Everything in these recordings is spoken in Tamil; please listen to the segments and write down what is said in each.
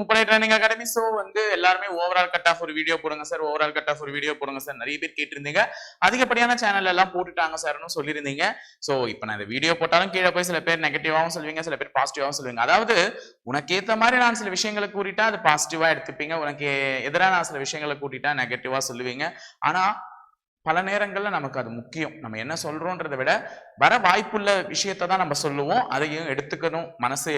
முப்படை ட்ரைனிங் அகாடமி ஸோ வந்து எல்லாருமே ஓவரால் கட் ஆஃப் ஒரு வீடியோ போடுங்க சார் ஓவரால் கட் ஆஃப் ஒரு வீடியோ போடுங்க சார் நிறைய பேர் கேட்டிருந்தீங்க. அதிகப்படியான சேனல் எல்லாம் போட்டுட்டாங்க சார்னு சொல்லியிருந்தீங்க. ஸோ இப்போ நான் இந்த வீடியோ போட்டாலும் கீழே போய் சில பேர் நெகட்டிவாகவும் சொல்லுவீங்க சில பேர் பாசிட்டிவாகவும் சொல்லுவீங்க. அதாவது உனக்கு ஏத்த மாதிரி நான் சில விஷயங்களை கூட்டிட்டா அது பாசிட்டிவாக எடுத்துப்பீங்க. உனக்கு எதிராக நான் சில விஷயங்களை கூட்டிட்டா நெகட்டிவாக சொல்லுவீங்க. ஆனா பல நேரங்களில் நமக்கு அது முக்கியம். நம்ம என்ன சொல்கிறோன்றத விட வர வாய்ப்புள்ள விஷயத்தை தான் நம்ம சொல்லுவோம். அதையும் எடுத்துக்கணும். மனசு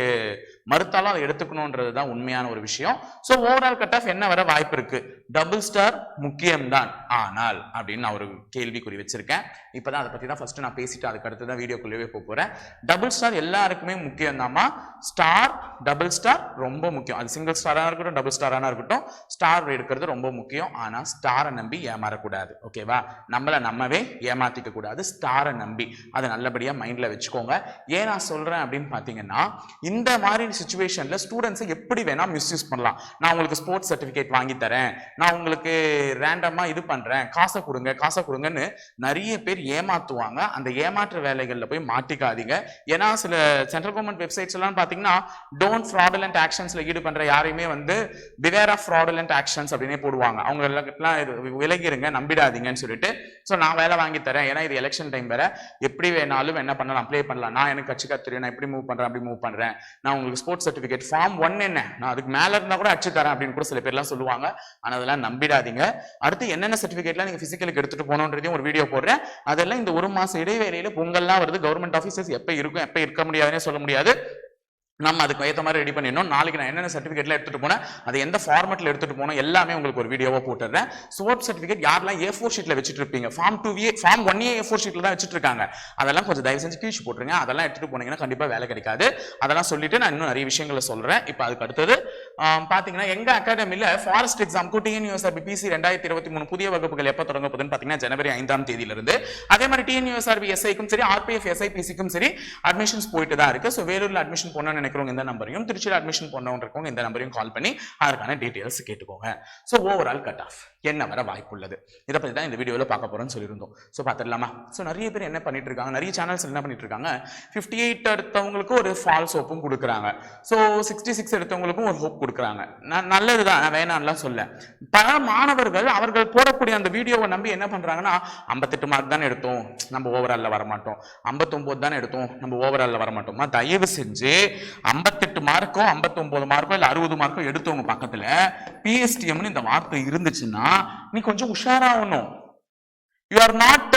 மறுத்தாலும் அதை எடுத்துக்கணுன்றது தான் உண்மையான ஒரு விஷயம். ஸோ ஓவரால் கட் ஆஃப் என்ன வர வாய்ப்பு இருக்கு? டபுள் ஸ்டார் முக்கியம்தான். ஆனால் அப்படின்னு நான் ஒரு கேள்விக்குறி வச்சிருக்கேன். இப்பதான் அதை பற்றி தான் ஃபர்ஸ்ட் நான் பேசிட்டு அதுக்கு அடுத்து தான் வீடியோக்குள்ளேயே போக போகிறேன் டபுள் ஸ்டார் எல்லாருக்குமே முக்கியம்தாம்மா. ஸ்டார் டபுள் ஸ்டார் ரொம்ப முக்கியம். அது சிங்கிள் ஸ்டாராக இருக்கட்டும் டபுள் ஸ்டாராக இருக்கட்டும் ஸ்டார் எடுக்கிறது ரொம்ப முக்கியம். ஆனால் ஸ்டாரை நம்பி ஏமாறக்கூடாது. ஓகேவா நம்மளை நம்மவே ஏமாத்திக்க கூடாது. ஸ்டாரை நம்பி. அதை நல்லபடியா மைண்ட்ல வச்சுக்கோங்க. ஏன் நான் சொல்றேன் அப்படின்னு பாத்தீங்கன்னா இந்த மாதிரி சுச்சுவேஷன்ல ஸ்டூடெண்ட்ஸை எப்படி வேணா மிஸ்யூஸ் பண்ணலாம். நான் உங்களுக்கு ஸ்போர்ட்ஸ் சர்டிஃபிகேட் வாங்கி தரேன். நான் உங்களுக்கு ரேண்டமாக இது பண்றேன். காசை கொடுங்க காசை கொடுங்கன்னு நிறைய பேர் ஏமாத்துவாங்க. அந்த ஏமாற்று வேலைகள்ல போய் மாட்டிக்காதீங்க. ஏன்னா சில சென்ட்ரல் கவர்மெண்ட் வெப்சைட்ஸ் எல்லாம் பாத்தீங்கன்னா டோன்ட் ஃப்ராடுலண்ட் ஆக்ஷன்ஸ்ல ஈடுபடுற யாரையுமே வந்து பிவேர் ஆஃப் ஃப்ராடலண்ட் ஆக்ஷன்ஸ் அப்படின்னே போடுவாங்க. அவங்க எல்லாம் விலகிருங்க நம்பிடாதீங்கன்னு சொல்லிட்டு ஸோ நான் வேலை வாங்கி தரேன். ஏன்னா இது எலெக்ஷன் டைம் வேற. எப்படி வேணாலும் என்ன பண்ணலாம் அப்ளை பண்ணலாம். நான் எனக்கு கட்சி தெரியும் நான் எப்படி மூவ் பண்றேன் அப்படி மூவ் பண்றேன். நான் உங்களுக்கு ஸ்போர்ட்ஸ் சர்டிஃபிகேட் ஃபார்ம் ஒன் என்ன? நான் அதுக்கு மேல இருந்தா கூட அடிச்சு தரேன் அப்படின்னு கூட சில பேர்லாம் சொல்லுவாங்க. ஆனா அதெல்லாம் நம்பிடாதீங்க. அடுத்து என்னென்ன சர்டிஃபிகேட்லாம் நீங்க பிசிக்கலுக்கு எடுத்துட்டு போகணுன்றதையும் ஒரு வீடியோ போடுறேன். அதெல்லாம் இந்த ஒரு மாசம் இடைவேளையில பொங்கல்லாம் வருது. கவர்மெண்ட் ஆஃபீஸர்ஸ் எப்ப இருக்கும் எப்ப இருக்க முடியாதுன்னே சொல்ல முடியாது. நம்ம அதுக்கு ஏற்ற மாதிரி ரெடி பண்ணிடணும். நாளைக்கு நான் என்னென்ன சர்டிஃபிகேட்ல எடுத்துகிட்டு போனேன் அதை எந்த ஃபார்மெட்டில் எடுத்துகிட்டு போனோம் எல்லாமே உங்களுக்கு ஒரு வீடியோவாக போட்டுறேன் ஸ்போர்ட் சர்டிஃபிகேட் யாரெல்லாம் ஏ ஃபோர் ஷீட்டில் வச்சுட்டு இருப்பீங்க? Form two A form one A four ஷீட்டில் தான் வச்சுட்டு இருக்காங்க. அதெல்லாம் கொஞ்சம் தயவு செஞ்சு கீழ்ச்சி போட்டுருங்க. அதெல்லாம் எடுத்துட்டு போனீங்கன்னா கண்டிப்பாக வேலை கிடைக்காது. அதெல்லாம் சொல்லிட்டு நான் இன்னும் நிறைய விஷயங்களை சொல்கிறேன் இப்போ அதுக்கு அடுத்தது பாத்தீங்கன்னா எங்க அகாடமில ஃபாரஸ்ட் எக்ஸாம்க்கு டிஎன்யூஎஸ்ஆர்பி பிசி ரெண்டாயிரத்தி இருபத்தி மூணு புதிய வகுப்புகள் எப்போ தொடங்க போகுதுன்னு பாத்தீங்கன்னா ஜனவரி ஐந்தாம் தேதியில இருந்து அதே மாதிரி டிஎன்யூஎஸ்ஆர்பி எஸ்ஐக்கும் சரி ஆர்பிஎஃப் எஸ்ஐபிசிக்கும் சரி அட்மிஷன்ஸ் போயிட்டு தான் இருக்கு. ஸோ வேலூர்ல அட்மிஷன் போனோம்னு நினைக்கிறவங்க இந்த நம்பரையும் திருச்சியில் அட்மிஷன் போனவங்க இருக்கவங்க இந்த நம்பரையும் கால் பண்ணி அதற்கான டீட்டெயில்ஸ் கேட்டுக்கோங்க. ஸோ ஓவரால் கட் ஆஃப் என்ன வர வாய்ப்புள்ளது இதை பத்தி தான் இந்த வீடியோவில் பார்க்க போகிறோம்னு சொல்லியிருந்தோம். ஸோ பார்த்துடலாமா ஸோ நிறைய பேர் என்ன பண்ணிட்டு இருக்காங்க? நிறைய சேனல்ஸ் என்ன பண்ணிட்டு இருக்காங்க? ஃபிஃப்டி எயிட் எடுத்தவங்களுக்கு ஒரு ஃபால்ஸ் ஹோப்பும் கொடுக்குறாங்க. ஸோ சிக்ஸ்டி சிக்ஸ் எடுத்தவங்களுக்கும் ஒரு ஹோப் கொடுக்குறாங்க. நான் நல்லதுதான். தான் வேணாம்லாம் சொல்ல. பல மாணவர்கள் அவர்கள் போடக்கூடிய அந்த வீடியோவை நம்பி என்ன பண்ணுறாங்கன்னா ஐம்பத்தெட்டு மார்க் தானே எடுத்தோம். நம்ம ஓவரால்ல வரமாட்டோம். ஐம்பத்தொம்போது தானே எடுத்தோம். நம்ம ஓவரால்ல வரமாட்டோமா? தயவு செஞ்சு ஐம்பத்தெட்டு மார்க்கோ ஐம்பத்தொம்போது மார்க்கோ இல்லை அறுபது மார்க்கோ எடுத்தவங்க பக்கத்தில் பிஎஸ்டிஎம்னு இந்த வார்த்தை இருந்துச்சுன்னா நீ கொஞ்சம் உஷாராகணும் you are not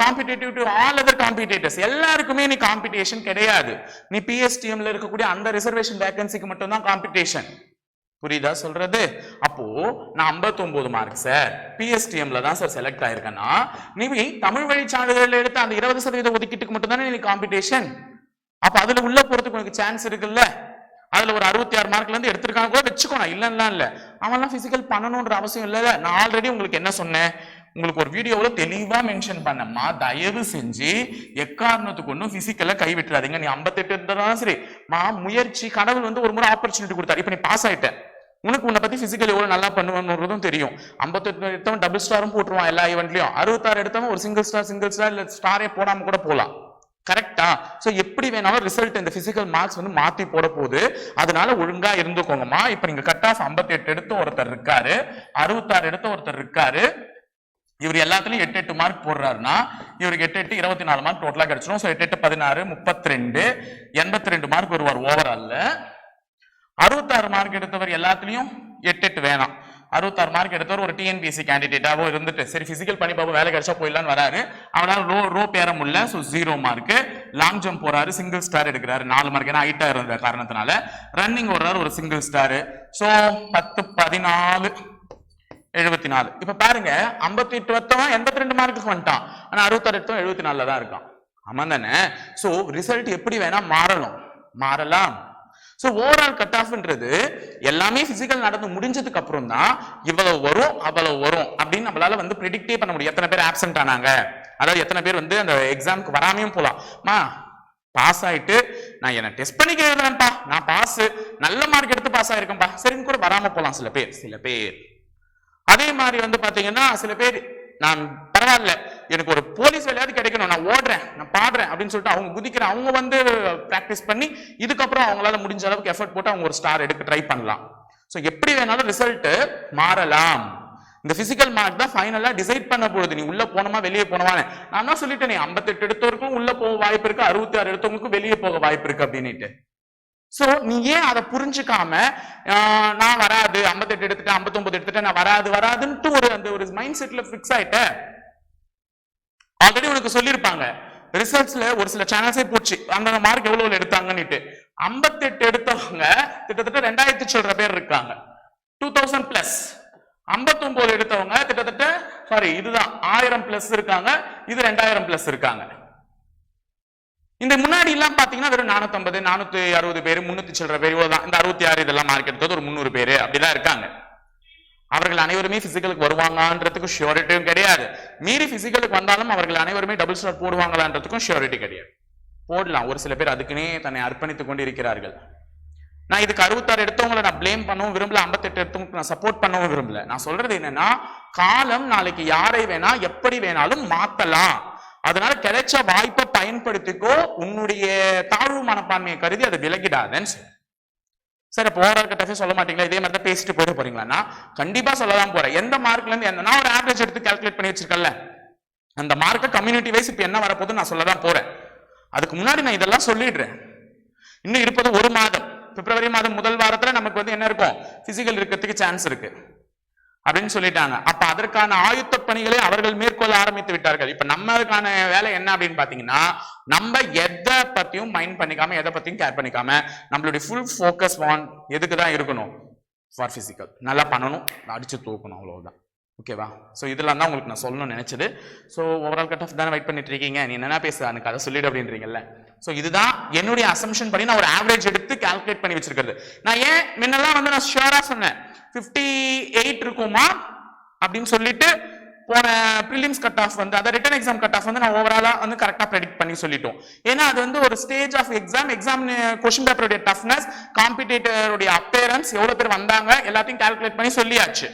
competitive to all other competitors எல்லாருக்குமே நீ காம்படிஷன் கிடையாது. நீ பிஎஸ்டிஎம்ல இருக்கக்கூடிய அந்த ரிசர்வேஷன் வேகன்சிக்கு மட்டும்தான் காம்படிஷன் புரியுதா சொல்றது? அப்போ நான் 59 மார்க் சார் பிஎஸ்டிஎம்ல தான் சார் செலக்ட் ஆயிருக்கேன்னா நீ தமிழ் வழி சான்றிதழ் எடுத்த அந்த இருபது சதவீத ஒதுக்கீட்டுக்கு மட்டும் தானே நீ காம்படிஷன் அப்ப அதுல உள்ள போறதுக்கு உனக்கு சான்ஸ் இருக்குல்ல? அதுல ஒரு அறுபத்தி ஆறு மார்க்ல இருந்து எடுத்திருக்காங்க கூட வச்சுக்கோ நான் இல்லைன்னா இல்ல. அவன்லாம் பிசிக்கல் பண்ணணும்ன்ற அவசியம் இல்லைல்ல. நான் ஆல்ரெடி உங்களுக்கு என்ன சொன்னேன்? உங்களுக்கு ஒரு வீடியோவில் தெளிவாக மென்ஷன் பண்ணம்மா தயவு செஞ்சு எக்காரணத்துக்கு ஒன்றும் ஃபிசிக்கலாக கை விட்டுறாதீங்க நீ 58 இருந்தாலும் சரி மா முயற்சி கடவுள் வந்து ஒரு முறை ஆப்பர்ச்சுனிட்டி கொடுத்தாரு. இப்போ நீ பாஸ் ஆகிட்டேன் உனக்கு உன்னை பத்தி பிசிக்கல் எவ்வளவு நல்லா பண்ணுவேன்றதும் தெரியும். 58 எடுத்தவன் டபுள் ஸ்டாரும் போட்டுருவான் எல்லா ஈவெண்ட்லயும் அறுபத்தாறு எடுத்தவன் ஒரு சிங்கிள் ஸ்டார் சிங்கிள் ஸ்டார் இல்ல ஸ்டாரே போடாம கூட போலாம். கரெக்டா ஸோ எப்படி வேணாலும் ரிசல்ட் இந்த பிசிக்கல் மார்க்ஸ் வந்து மாத்தி போட போகுது. அதனால ஒழுங்கா இருந்துக்கோங்கம்மா. இப்போ நீங்க கட் ஆஃப் 58 எடுத்து ஒருத்தர் இருக்காரு. அறுபத்தாறு எடுத்து ஒருத்தர் இருக்காரு. இவர் எல்லாத்துலயும் எட்டு எட்டு மார்க் போடுறாருன்னா இவருக்கு எட்டு எட்டு இருபத்தி நாலு மார்க் டோட்டலா கிடைச்சிடும் ஸோ எட்டு எட்டு பதினாறு முப்பத்தி ரெண்டு எண்பத்தி ரெண்டு மார்க் வருவார் ஓவரால்ல அறுபத்தாறு மார்க் எடுத்தவர் எல்லாத்துலயும் எட்டு எட்டு வேணாம். அறுபத்தாறு மார்க் எடுத்தவர் ஒரு டிஎன்பிஎஸ்சி கேண்டிடேட்டாவோ இருந்துட்டு சரி பிசிக்கல் பண்ணி பாப்போம் வேலை கிடைச்சா போயிடலான்னு வராரு. அவரால் ரோ ரோ பேர முடியல so zero mark long jump போறாரு சிங்கிள் ஸ்டார் எடுக்கிறாரு நாலு மார்க் ஏன்னா ஹைட்டா இருந்த காரணத்தினால. ரன்னிங் ஓடுறாரு ஒரு சிங்கிள் ஸ்டார் ஸோ பத்து பதினாலு எழுபத்தி நாலு. இப்ப பாருங்க ஐம்பத்தி எட்டு வத்தவன் எண்பத்தி ரெண்டு மார்க்குக்கு வந்துட்டான். ஆனா அறுபத்தாறு எடுத்தவன் எழுபத்தி நாலுல தான் இருக்கான். ஆமா தானே? சோ ரிசல்ட் எப்படி வேணா மாறலாம். மாறலாம் ஸோ ஓவரால் கட் ஆஃப்ன்றது எல்லாமே பிசிக்கல் நடந்து முடிஞ்சதுக்கு அப்புறம் தான் இவ்வளவு வரும் அவ்வளவு வரும் அப்படின்னு நம்மளால வந்து ப்ரிடிக்டே பண்ண முடியும். எத்தனை பேர் ஆப்சென்ட் ஆனாங்க? அதாவது எத்தனை பேர் வந்து அந்த எக்ஸாமுக்கு வராமையும் போலாம். மா பாஸ் ஆயிட்டு நான் என்ன டெஸ்ட் பண்ணிக்க எழுதுறேன்ப்பா. நான் பாஸ் நல்ல மார்க் எடுத்து பாஸ் ஆயிருக்கேன்ப்பா. சரின்னு கூட வராம போகலாம் சில பேர். சில பேர். அதே மாதிரி வந்து பாத்தீங்கன்னா சில பேர் நான் பரவாயில்ல எனக்கு ஒரு போலீஸ் வேலையாவது கிடைக்கணும். நான் ஓடுறேன் நான் பாடுறேன் அப்படின்னு சொல்லிட்டு அவங்க குதிக்கிற அவங்க வந்து ப்ராக்டிஸ் பண்ணி இதுக்கப்புறம் அவங்களால முடிஞ்ச அளவுக்கு எஃபர்ட் போட்டு அவங்க ஒரு ஸ்டார் எடுக்க ட்ரை பண்ணலாம். ஸோ எப்படி வேணாலும் ரிசல்ட் மாறலாம். இந்த பிசிக்கல் மார்க் தான் ஃபைனலாக டிசைட் பண்ண போகுது. நீ உள்ள போனோமா வெளியே போனவானே நான் தான் நீ ஐம்பத்தெட்டு எடுத்தவருக்கும் உள்ள போக வாய்ப்பு இருக்கு அறுபத்தி ஆறு எடுத்தவங்களுக்கும் வெளியே போக வாய்ப்பு இருக்கு அப்படின்னுட்டு. ஸோ நீ ஏன் அதை புரிஞ்சுக்காம நான் வராது ஐம்பத்தெட்டு எடுத்துட்டேன் ஐம்பத்தொன்பது எடுத்துட்டேன் நான் வராது வராதுன்ட்டு ஒரு அந்த ஒரு மைண்ட் செட்ல ஃபிக்ஸ் ஆயிட்ட. ஆல்ரெடி உனக்கு சொல்லியிருப்பாங்க ரிசல்ட்ஸ்ல ஒரு சில சேனல்ஸே போச்சு அந்த மார்க் எவ்வளவு எடுத்தாங்கன்னுட்டு. ஐம்பத்தெட்டு எடுத்தவங்க கிட்டத்தட்ட ரெண்டாயிரத்தி சொல்ற பேர் இருக்காங்க. டூ தௌசண்ட் பிளஸ் ஐம்பத்தொன்பது எடுத்தவங்க கிட்டத்தட்ட சாரி இதுதான் ஆயிரம் பிளஸ் இருக்காங்க இது ரெண்டாயிரம் பிளஸ் இருக்காங்க. இந்த முன்னாடி எல்லாம் பாத்தீங்கன்னா வெறும் நானூத்தி நானூத்தி அறுபது பேர் முன்னூத்தி சில்லற பேர் இவ்வளவுதான். இந்த அறுபத்தி ஆறு இதெல்லாம் மார்க் எடுத்தது ஒரு முந்நூறு பேர் அப்படிதான் இருக்காங்க. அவர்கள் அனைவருமே பிசிக்கலுக்கு வருவாங்கன்றதுக்கு ஷியோரிட்டியும் கிடையாது. மீறி பிசிக்கலுக்கு வந்தாலும் அவர்கள் அனைவருமே டபுள் ஸ்டார் போடுவாங்களான்றதுக்கும் ஷியோரிட்டி கிடையாது. போடலாம். ஒரு சில பேர் அதுக்குன்னே தன்னை அர்ப்பணித்துக் கொண்டு இருக்கிறார்கள் நான் இதுக்கு அறுபத்தாறு எடுத்தவங்களை நான் பிளேம் பண்ணவும் விரும்பல ஐம்பத்தெட்டு எடுத்தவங்களுக்கு நான் சப்போர்ட் பண்ணவும் விரும்பல. நான் சொல்றது என்னன்னா காலம் நாளைக்கு யாரை வேணா எப்படி வேணாலும் மாத்தலாம். அதனால கிடைச்ச வாய்ப்பை பயன்படுத்திக்கோ உன்னுடைய தாழ்வு மனப்பான்மையை கருதி அதை விலகிடாதேன்னு சொல்லு. சார் இப்போ ஓவரால் கட்டஃபே சொல்ல மாட்டீங்களா? இதே மாதிரி தான் பேசிட்டு போயிட போறீங்களான்னா கண்டிப்பா சொல்லலாம் போறேன். எந்த மார்க்ல இருந்து எந்த ஒரு ஆவரேஜ் எடுத்து கால்குலேட் பண்ணி வச்சிருக்கல அந்த மார்க்கை கம்யூனிட்டி வைஸ் இப்போ என்ன வரப்போகுது நான் சொல்ல தான் போறேன். அதுக்கு முன்னாடி நான் இதெல்லாம் சொல்லிடுறேன். இன்னும் இருப்பது ஒரு மாதம். பிப்ரவரி மாதம் முதல் வாரத்துல நமக்கு வந்து என்ன இருக்கும்? பிசிக்கல் இருக்கிறதுக்கு சான்ஸ் இருக்கு. அப்படின்னு சொல்லிட்டாங்க. அப்ப அதற்கான ஆயுத்த பணிகளை அவர்கள் மேற்கொள்ள ஆரம்பித்து விட்டார்கள். இப்ப நம்மளுக்கான வேலை என்ன அப்படின்னு பாத்தீங்கன்னா நம்ம எதை பத்தியும் மைண்ட் பண்ணிக்காம எதை பத்தியும் கேர் பண்ணிக்காம நம்மளுடைய ஃபுல் ஃபோக்கஸ் ஆன் எதுக்கு தான் இருக்கணும்? ஃபார் பிசிக்கல் நல்லா பண்ணணும் அடிச்சு தூக்கணும் அவ்வளவுதான். ஓகேவா ஸோ இதெல்லாம் தான் உங்களுக்கு நான் சொல்லணும்னு நினைச்சது. ஸோ ஓவரால் கட் ஆஃப் தானே வெயிட் பண்ணிட்டு இருக்கீங்க? நீ என்ன பேச எனக்கு அதை சொல்லிடு அப்படின்றீங்கல்ல. ஸோ இதுதான் என்னுடைய அசம்ஷன் பண்ணி நான் ஒரு ஆவரேஜ் எடுத்து கால்குலேட் பண்ணி வச்சிருக்கிறது. நான் ஏன் முன்னெல்லாம் வந்து நான் ஷியரா சொன்னேன்? ஃபிஃப்டி எயிட் இருக்குமா? அப்படின்னு சொல்லிட்டு போன ப்ரிலிம்ஸ் கட் ஆஃப் வந்து அதை ரிட்டன் எக்ஸாம் கட் ஆஃப் வந்து நான் ஓவராலாக வந்து கரெக்டாக ப்ரெடிக்ட் பண்ணி சொல்லிட்டோம். ஏன்னா அது வந்து ஒரு stage of exam exam question பேப்பருடைய toughness காம்படிட்டருடைய அப்பேரன்ஸ் எவ்வளோ பேர் வந்தாங்க எல்லாத்தையும் கால்குலேட் பண்ணி சொல்லியாச்சு.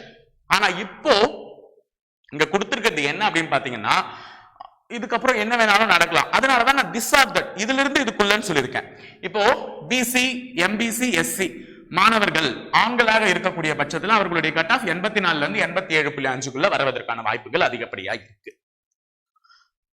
ஆனால் இப்போ இங்கே கொடுத்துருக்கிறது என்ன அப்படின்னு பார்த்தீங்கன்னா இதுக்கப்புறம் என்ன வேணாலும் நடக்கலாம். அதனால தான் நான் திஸ் ஆர் தட் இதுல இருந்து இதுக்குள்ளன்னு சொல்லியிருக்கேன் இப்போ பிசி எம்பிசி எஸ்சி மாணவர்கள் ஆண்களாக இருக்கக்கூடிய பட்சத்தில் அவர்களுடைய கட் ஆஃப் எண்பத்தி நாலுல இருந்து எண்பத்தி ஏழு புள்ளி அஞ்சுக்குள்ள வருவதற்கான வாய்ப்புகள் அதிகப்படியா இருக்கு.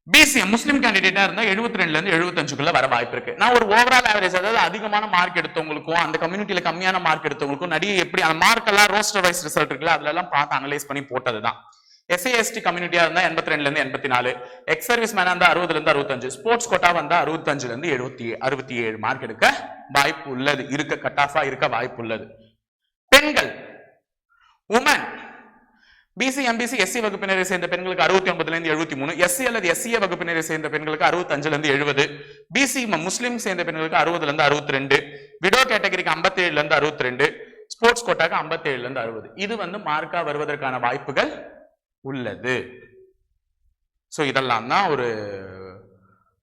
பிசி முஸ்லிம் கேண்டிடேட்டா இருந்தா 72 ரெண்டுல இருந்து 75 வர வாய்ப்பு இருக்கு. நான் ஒரு ஓவரால் ஆவரேஜ் அதாவது அதிகமான மார்க் எடுத்தவங்களுக்கும் அந்த கம்யூனிட்டியில கம்மியான மார்க் எடுத்தவங்களுக்கும் நிறைய எப்படி அந்த மார்க் எல்லாம் ரோஸ்டர் வைஸ் ரிசல்ட் இருக்குல்ல அதுல எல்லாம் பார்த்து அனலைஸ் பண்ணி போட்டதுதான். எஸ்ஐஎஸ்டி கம்யூனிட்டியா இருந்தா 82 ரெண்டுல இருந்து எண்பத்தி நாலு எக்ஸ் சர்வீஸ் மேனா இருந்தா அறுபதுல இருந்து அறுபத்தஞ்சு. ஸ்போர்ட்ஸ் கோட்டா வந்தா அறுபத்தஞ்சுல இருந்து எழுபத்தி அறுபத்தி ஏழு மார்க் எடுக்க வாய்ப்பு உள்ளது. இருக்க கட் ஆஃபா இருக்க வாய்ப்பு உள்ளது. பெண்கள். உமன் பிசி எம்பிசி எஸ்சி வகுப்பினரை சேர்ந்த பெண்களுக்கு அறுபத்தி ஒன்பதுல இருந்து எழுபத்தி மூணு எஸ்சி அல்லது எஸ்சிஏ வகுப்பினரை சேர்ந்த பெண்களுக்கு அறுபத்தஞ்சுல இருந்து எழுபது பிசி முஸ்லீம் சேர்ந்த பெண்களுக்கு அறுபதுல இருந்து அறுபத்தி ரெண்டு விடோ கேட்டகரிக்கு ஐம்பத்தி ஏழுல இருந்து அறுபத்தி ரெண்டு ஸ்போர்ட்ஸ் கோட்டாக்கு ஐம்பத்தி ஏழுல இருந்து அறுபது. இது வந்து மார்க்கா வருவதற்கான வாய்ப்புகள் உள்ளது. ஸோ இதெல்லாம் தான் ஒரு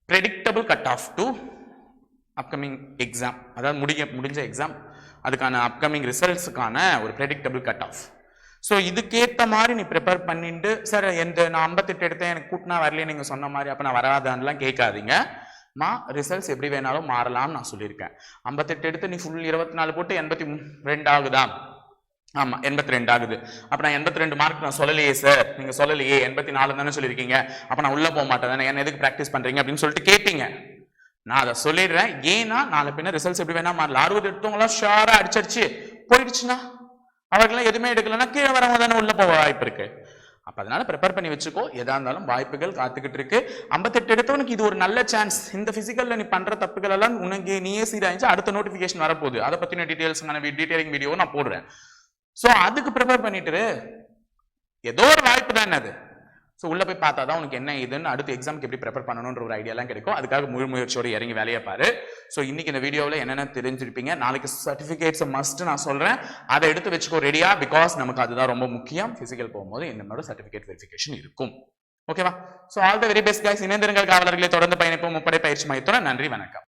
predictable cut off to upcoming exam அதாவது முடிய முடிஞ்ச எக்ஸாம் அதுக்கான அப்கமிங் ரிசல்ட்ஸுக்கான ஒரு ப்ரெடிக்டபிள் கட் ஆஃப் ஸோ இதுக்கேற்ற மாதிரி நீ ப்ரிப்பேர் பண்ணிட்டு சார் எந்த நான் ஐம்பத்தெட்டு எடுத்தேன் எனக்கு கூட்டினா வரலையே நீங்கள் சொன்ன மாதிரி அப்போ நான் வராதான்லாம் கேட்காதீங்க. மா ரிசல்ட்ஸ் எப்படி வேணாலும் மாறலாம்னு நான் சொல்லியிருக்கேன். ஐம்பத்தெட்டு எடுத்து நீ ஃபுல் இருபத்தி நாலு போட்டு எண்பத்தி ரெண்டு ஆகுதா? ஆமா எண்பத்தி ரெண்டு ஆகுது. அப்ப நான் எண்பத்தி ரெண்டு மார்க் நான் சொல்லலையே சார் நீங்க சொல்லலையே எண்பத்தி நாலு தானே சொல்லியிருக்கீங்க. அப்ப நான் உள்ள போக மாட்டேன் தானே? என்ன எதுக்கு ப்ராக்டிஸ் பண்றீங்க அப்படின்னு சொல்லிட்டு கேட்டீங்க. நான் அதை சொல்லிடுறேன். ஏன்னா நாளை பின்ன ரிசல்ட்ஸ் எப்படி வேணா மாறல அறுபது எடுத்தவங்களாம் ஷாரா அடிச்சடிச்சு போயிடுச்சுன்னா அவர்களாம் எதுவுமே எடுக்கலன்னா கீழே வரவங்க தானே உள்ள போக வாய்ப்பு இருக்கு. அப்ப அதனால ப்ரிப்பேர் பண்ணி வச்சுக்கோ. எதா இருந்தாலும் வாய்ப்புகள் காத்துக்கிட்டு இருக்கு. ஐம்பத்தெட்டு எடுத்தவனுக்கு இது ஒரு நல்ல சான்ஸ் இந்த பிசிக்கல்ல நீ பண்ற தப்புகள் எல்லாம் உனக்கு நீயே சீராயிச்சு அடுத்த நோட்டிபிகேஷன் வரப்போகுது. அதை பத்தின டீடைல்ஸ்க்கான டீடைலிங் வீடியோ நான் போடுறேன். ஸோ அதுக்கு ப்ரிப்பேர் பண்ணிட்டு ஏதோ ஒரு வாய்ப்பு தானே அது. ஸோ உள்ள போய் பார்த்தா தான் உனக்கு என்ன இதுன்னு அடுத்த எக்ஸாமுக்கு எப்படி ப்ரிப்பேர் பண்ணணுன்ற ஒரு ஐடியாலாம் கிடைக்கும். அதுக்காக முழு முயற்சியோடு இறங்கி வேலையை பாரு. ஸோ இன்னைக்கு இந்த வீடியோவில் என்னென்ன தெரிஞ்சிருப்பீங்க? நாளைக்கு சர்டிஃபிகேட்ஸ் மஸ்ட் நான் சொல்றேன். அதை எடுத்து வச்சுக்கோ ரெடியா பிகாஸ் நமக்கு அதுதான் ரொம்ப முக்கியம். ஃபிசிக்கல் போகும்போது என்னோட சர்டிஃபிகேட் வெரிஃபிகேஷன் இருக்கும். ஓகேவா so all the very best guys இணைந்திருங்கள் காவலர்களை. தொடர்ந்து பயணிப்போம். முப்படை பயிற்சி மையத்துடன் நன்றி வணக்கம்.